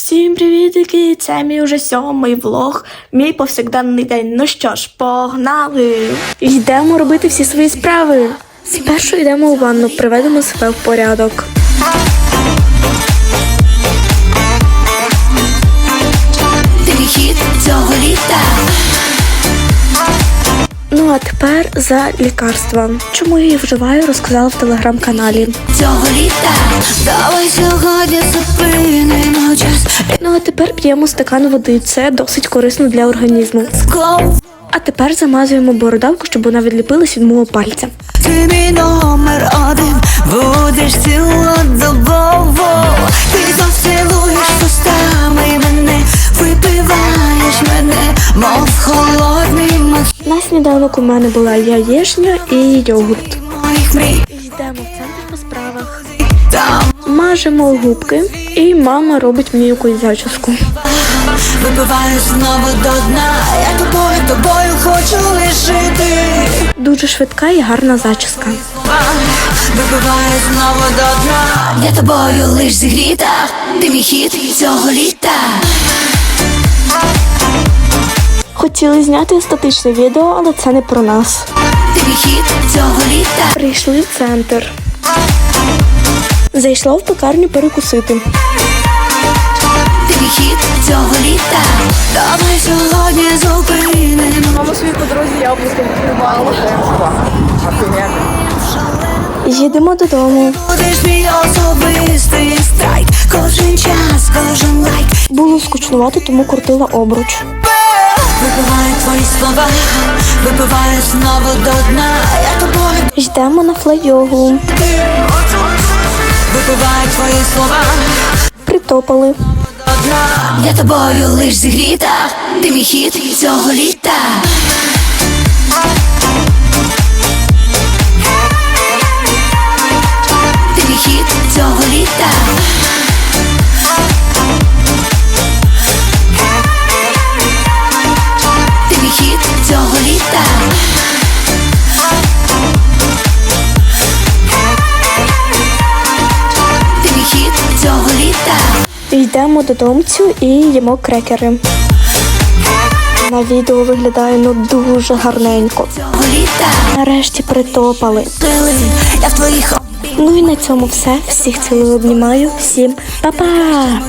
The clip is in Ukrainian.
Всім привітики! Це мій уже сьомий влог, мій повсякденний день. Ну що ж, погнали! Йдемо робити всі свої справи. Спершу йдемо у ванну, приведемо себе в порядок. А тепер за лікарства. Чому я їх вживаю, розказала в телеграм-каналі. Цього літа. Давай сьогодні зупинимо час. Ну а тепер п'ємо стакан води. Це досить корисно для організму. А тепер замазуємо бородавку, щоб вона відліпилась від мого пальця. Ти мій номер один. Будеш цілодобово. Ти знов цілуєш мене. Випиваєш мене, мов На сніданок у мене була яєшня і йогурт. Йдемо в центр по справах. Мажемо губки, і мама робить мені якусь зачіску. випиваєш знову до дна. Я тобою, тобою хочу лишити. Дуже швидка і гарна зачіска. Вибиває знову до дна Я тобою лиш зігріта Ти мій хід цього літа Хотіли зняти естетичне відео, але це не про нас. Хід цього літа Прийшли в центр. Зайшла в пекарню перекусити. Хід цього літа Давай сьогодні зупинимо Мама своїй подрузі яблуко відкривала. Їдемо додому. Будеш мій особистий страйк Кожен час, кожен лайк Було скучнувато, тому крутила обруч. Вибиває твої слова випиваю знову до дна Я тобою Йдемо на флайогу. Вибиває твої слова Притопали. до дна Я тобою лиш зігріта Ти мій хід цього літа Йдемо додомцю і їмо крекери. На відео виглядає ну дуже гарненько. Нарешті притопали. Ну і на цьому все. Всіх цілую обнімаю. Всім па-па!